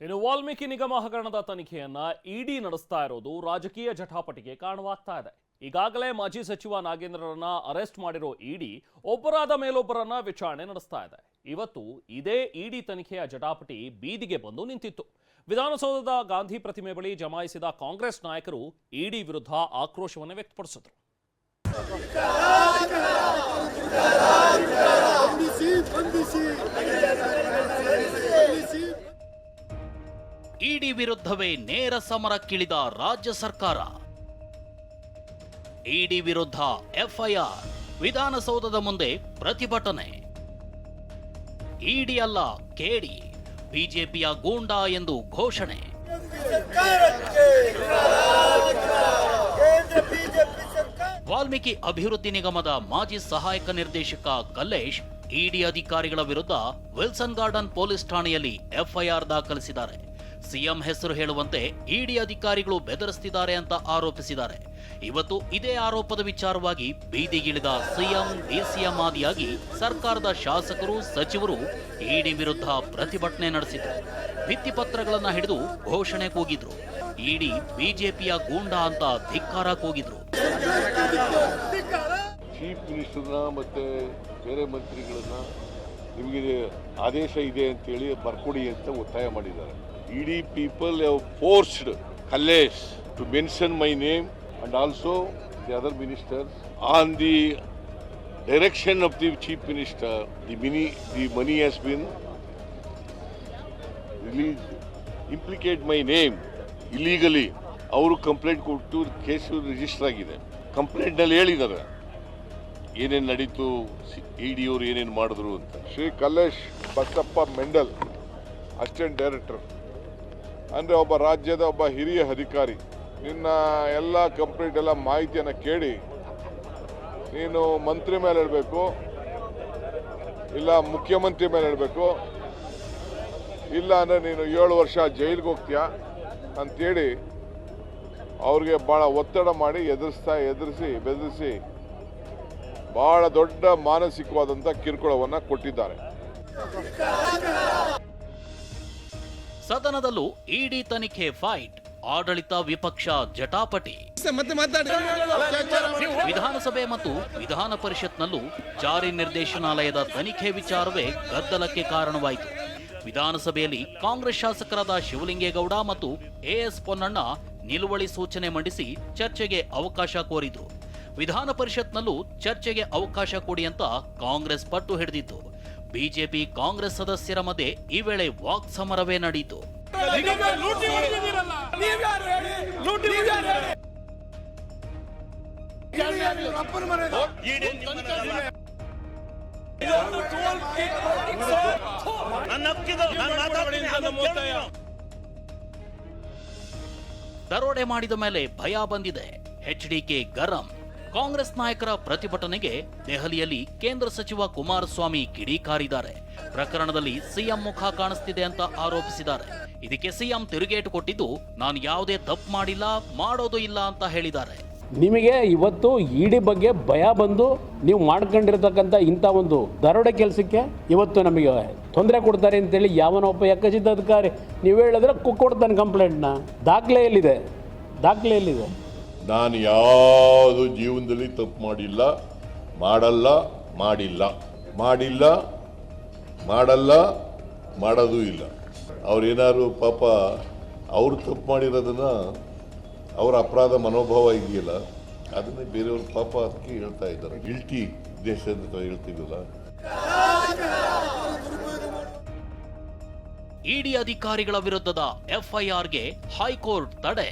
ಇನ್ನು ವಾಲ್ಮೀಕಿ ನಿಗಮ ಹಗರಣದ ತನಿಖೆಯನ್ನ ಇಡಿ ನಡೆಸ್ತಾ ಇರೋದು ರಾಜಕೀಯ ಜಟಾಪಟಿಗೆ ಕಾರಣವಾಗ್ತಾ ಇದೆ. ಈಗಾಗಲೇ ಮಾಜಿ ಸಚಿವ ನಾಗೇಂದ್ರರನ್ನ ಅರೆಸ್ಟ್ ಮಾಡಿರೋ ಇಡಿ ಒಬ್ಬರಾದ ಮೇಲೊಬ್ಬರನ್ನ ವಿಚಾರಣೆ ನಡೆಸ್ತಾ ಇದೆ. ಇವತ್ತು ಇದೇ ಇಡಿ ತನಿಖೆಯ ಜಟಾಪಟಿ ಬೀದಿಗೆ ಬಂದು ನಿಂತಿತ್ತು. ವಿಧಾನಸೌಧದ ಗಾಂಧಿ ಪ್ರತಿಮೆ ಬಳಿ ಜಮಾಯಿಸಿದ ಕಾಂಗ್ರೆಸ್ ನಾಯಕರು ಇಡಿ ವಿರುದ್ಧ ಆಕ್ರೋಶವನ್ನು ವ್ಯಕ್ತಪಡಿಸಿದರು. ವಿರುದ್ಧವೇ ನೇರ ಸಮರಕ್ಕಿಳಿದ ರಾಜ್ಯ ಸರ್ಕಾರ. ಇಡಿ ವಿರುದ್ಧ ಎಫ್ಐಆರ್ ವಿಧಾನಸೌಧದ ಮುಂದೆ ಪ್ರತಿಭಟನೆ. ಇಡಿ ಅಲ್ಲ ಕೇಡಿ, ಬಿಜೆಪಿಯ ಗೂಂಡಾ ಎಂದು ಘೋಷಣೆ. ವಾಲ್ಮೀಕಿ ಅಭಿವೃದ್ಧಿ ನಿಗಮದ ಮಾಜಿ ಸಹಾಯಕ ನಿರ್ದೇಶಕ ಕಲ್ಲೇಶ್, ಇಡಿ ಅಧಿಕಾರಿಗಳ ವಿರುದ್ಧ ವಿಲ್ಸನ್ ಗಾರ್ಡನ್ ಪೊಲೀಸ್ ಠಾಣೆಯಲ್ಲಿ ಎಫ್ಐಆರ್ ದಾಖಲಿಸಿದ್ದಾರೆ. ಸಿಎಂ ಹೆಸರು ಹೇಳುವಂತೆ ಇಡಿ ಅಧಿಕಾರಿಗಳು ಬೆದರಿಸ್ತಿದ್ದಾರೆ ಅಂತ ಆರೋಪಿಸಿದ್ದಾರೆ. ಇವತ್ತು ಇದೇ ಆರೋಪದ ವಿಚಾರವಾಗಿ ಬೀದಿಗಿಳಿದ ಸಿಎಂ, ಡಿಸಿಎಂ ಆದಿಯಾಗಿ ಸರ್ಕಾರದ ಶಾಸಕರು, ಸಚಿವರು ಇಡಿ ವಿರುದ್ಧ ಪ್ರತಿಭಟನೆ ನಡೆಸಿದರು ಭಿತ್ತಿಪತ್ರಗಳನ್ನ ಹಿಡಿದು ಘೋಷಣೆ ಕೂಗಿದ್ರು. ಇಡಿ ಬಿಜೆಪಿಯ ಗೂಂಡಾ ಅಂತ ಧಿಕ್ಕಾರ ಕೂಗಿದ್ರು. ಚೀಫ್ ಮಿನಿಸ್ಟರ್ನ ಮತ್ತೆ ಬೇರೆ ಮಂತ್ರಿಗಳನ್ನ ನಿಮಗೆ ಆದೇಶ ಇದೆ ಅಂತೇಳಿ ಬರ್ಕೊಡಿ ಅಂತ ಒತ್ತಾಯ ಮಾಡಿದ್ದಾರೆ. ED people have forced Kallesh to mention my name and also the other minister on the direction of the chief minister the mini the money has been release implicate my name illegally ಅವರು complaint ಕೊಟ್ಟು case register ಆಗಿದೆ. ಕಂಪ್ಲೇಂಟ್ನಲ್ಲಿ ಹೇಳಿದ್ದಾರೆ. ಏನೇನು ನಡೀತು E D ಅವರು ಏನೇನು ಮಾಡಿದ್ರು ಅಂತ. ಶ್ರೀ ಕಲ್ಲೇಶ್ ಬಸಪ್ಪ ಮೆಂಡಲ್ ಅಸಿಸ್ಟೆಂಟ್ ಡೈರೆಕ್ಟರ್ ಅಂದರೆ ಒಬ್ಬ ರಾಜ್ಯದ ಒಬ್ಬ ಹಿರಿಯ ಅಧಿಕಾರಿ, ನಿನ್ನ ಎಲ್ಲ ಕಂಪ್ಲೀಟ್ ಎಲ್ಲ ಮಾಹಿತಿಯನ್ನು ಕೇಳಿ, ನೀನು ಮಂತ್ರಿ ಮೇಲೆ ಹೇಳಬೇಕು, ಇಲ್ಲ ಮುಖ್ಯಮಂತ್ರಿ ಮೇಲೆ ಹೇಳಬೇಕು, ಇಲ್ಲ ಅಂದರೆ ನೀನು ಏಳು ವರ್ಷ ಜೈಲಿಗೆ ಹೋಗ್ತೀಯ ಅಂಥೇಳಿ ಅವ್ರಿಗೆ ಭಾಳ ಒತ್ತಡ ಮಾಡಿ ಎದುರಿಸ್ತಾ ಎದುರಿಸಿ ಬೆದರಿಸಿ ಭಾಳ ದೊಡ್ಡ ಮಾನಸಿಕವಾದಂಥ ಕಿರುಕುಳವನ್ನು ಕೊಟ್ಟಿದ್ದಾರೆ. ಸದನದಲ್ಲೂ ಇಡಿ ತನಿಖೆ ಫೈಟ್, ಆಡಳಿತ ವಿಪಕ್ಷ ಜಟಾಪಟಿ. ವಿಧಾನಸಭೆ ಮತ್ತು ವಿಧಾನ ಪರಿಷತ್ನಲ್ಲೂ ಜಾರಿ ನಿರ್ದೇಶನಾಲಯದ ತನಿಖೆ ವಿಚಾರವೇ ಗದ್ದಲಕ್ಕೆ ಕಾರಣವಾಯಿತು. ವಿಧಾನಸಭೆಯಲ್ಲಿ ಕಾಂಗ್ರೆಸ್ ಶಾಸಕರಾದ ಶಿವಲಿಂಗೇಗೌಡ ಮತ್ತು ಎಎಸ್ ಪೊನ್ನಣ್ಣ ನಿಲುವಳಿ ಸೂಚನೆ ಮಂಡಿಸಿ ಚರ್ಚೆಗೆ ಅವಕಾಶ ಕೋರಿದ್ರು. ವಿಧಾನ ಪರಿಷತ್ನಲ್ಲೂ ಚರ್ಚೆಗೆ ಅವಕಾಶ ಕೊಡಿ ಅಂತ ಕಾಂಗ್ರೆಸ್ ಪಟ್ಟು ಹಿಡಿದಿತ್ತು. ಬಿಜೆಪಿ ಕಾಂಗ್ರೆಸ್ ಸದಸ್ಯರ ಮಧ್ಯೆ ಈ ವೇಳೆ ವಾಕ್ ಸಮರವೇ ನಡೆಯಿತು. ದರೋಡೆ ಮಾಡಿದ ಮೇಲೆ ಭಯ ಬಂದಿದೆ. ಎಚ್ಡಿಕೆ ಗರಂ. ಕಾಂಗ್ರೆಸ್ ನಾಯಕರ ಪ್ರತಿಭಟನೆಗೆ ದೆಹಲಿಯಲ್ಲಿ ಕೇಂದ್ರ ಸಚಿವ ಕುಮಾರಸ್ವಾಮಿ ಕಿಡಿಕಾರಿದ್ದಾರೆ. ಪ್ರಕರಣದಲ್ಲಿ ಸಿಎಂ ಮುಖ ಕಾಣಿಸ್ತಿದೆ ಅಂತ ಆರೋಪಿಸಿದ್ದಾರೆ. ಇದಕ್ಕೆ ಸಿಎಂ ತಿರುಗೇಟು ಕೊಟ್ಟಿದ್ದು, ನಾನು ಯಾವುದೇ ತಪ್ಪು ಮಾಡಿಲ್ಲ, ಮಾಡೋದು ಇಲ್ಲ ಅಂತ ಹೇಳಿದ್ದಾರೆ. ನಿಮಗೆ ಇವತ್ತು ಇಡಿ ಬಗ್ಗೆ ಭಯ ಬಂದು ನೀವು ಮಾಡ್ಕೊಂಡಿರ್ತಕ್ಕಂಥ ಇಂಥ ಒಂದು ದರೋಡೆ ಕೆಲಸಕ್ಕೆ ಇವತ್ತು ನಮಗೆ ತೊಂದರೆ ಕೊಡ್ತಾರೆ ಅಂತೇಳಿ ಯಾವನೊಬ್ಬ ಯಕ್ಕಚಿತ್ತ ಅಧಿಕಾರಿ, ನೀವು ಹೇಳಿದ್ರೆ ಕೊಡ್ತಾನೆ ಕಂಪ್ಲೇಂಟ್ನ ದಾಖಲೆ ಎಲ್ಲಿದೆ ದಾಖಲೆ ಎಲ್ಲಿದೆ ನಾನು ಯಾವುದು ಜೀವನದಲ್ಲಿ ತಪ್ಪು ಮಾಡಿಲ್ಲ, ಮಾಡಲ್ಲ, ಮಾಡಿಲ್ಲ. ಮಾಡಿಲ್ಲ, ಮಾಡಲ್ಲ, ಮಾಡೋದೂ ಇಲ್ಲ. ಅವ್ರೇನಾದ್ರು ಪಾಪ ಅವರು ತಪ್ಪು ಮಾಡಿರೋದನ್ನು ಅವರ ಅಪರಾಧ ಮನೋಭಾವ ಇದೆಯಲ್ಲ, ಅದನ್ನೇ ಬೇರೆಯವ್ರ ಪಾಪ ಅದಕ್ಕೆ ಹೇಳ್ತಾ ಇದ್ದಾರೆ. ಗಿಲ್ಟಿ ದೇಶ ಅಂತ ಹೇಳ್ತೀವಲ್ಲ. ಇಡಿ ಅಧಿಕಾರಿಗಳ ವಿರುದ್ಧದ ಎಫ್ಐಆರ್ಗೆ ಹೈಕೋರ್ಟ್ ತಡೆ.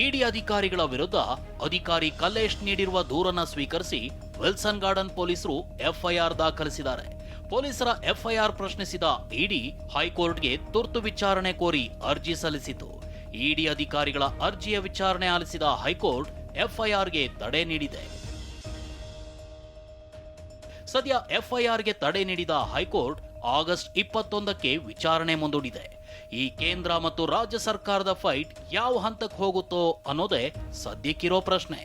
ಇಡಿ ಅಧಿಕಾರಿಗಳ ವಿರುದ್ಧ ಅಧಿಕಾರಿ ಕಲ್ಲೇಶ್ ನೀಡಿರುವ ದೂರನ್ನ ಸ್ವೀಕರಿಸಿ ವಿಲ್ಸನ್ ಗಾರ್ಡನ್ ಪೊಲೀಸರು ಎಫ್ಐಆರ್ ದಾಖಲಿಸಿದ್ದಾರೆ. ಪೊಲೀಸರ ಎಫ್ಐಆರ್ ಪ್ರಶ್ನಿಸಿದ ಇಡಿ ಹೈಕೋರ್ಟ್ಗೆ ತುರ್ತು ವಿಚಾರಣೆ ಕೋರಿ ಅರ್ಜಿ ಸಲ್ಲಿಸಿತು. ಇಡಿ ಅಧಿಕಾರಿಗಳ ಅರ್ಜಿಯ ವಿಚಾರಣೆ ಆಲಿಸಿದ ಹೈಕೋರ್ಟ್ ಎಫ್ಐಆರ್ಗೆ ತಡೆ ನೀಡಿದೆ. ಸದ್ಯ ಎಫ್ಐಆರ್ಗೆ ತಡೆ ನೀಡಿದ ಹೈಕೋರ್ಟ್ ಆಗಸ್ಟ್ ಇಪ್ಪತ್ತೊಂದಕ್ಕೆ ವಿಚಾರಣೆ ಮುಂದೂಡಿದೆ. ಈ ಕೇಂದ್ರ ಮತ್ತು ರಾಜ್ಯ ಸರ್ಕಾರದ ಫೈಟ್ ಯಾವ ಹಂತಕ್ಕೆ ಹೋಗುತ್ತೋ ಅನ್ನೋದೇ ಸದ್ಯಕ್ಕಿರೋ ಪ್ರಶ್ನೆ.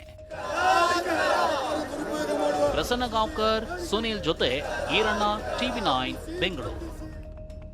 ಪ್ರಸನ್ನ ಗಾಂವ್ಕರ್ ಸುನಿಲ್ ಜೊತೆ ಈರಣ್ಣ, ಟಿವಿ ನೈನ್, ಬೆಂಗಳೂರು.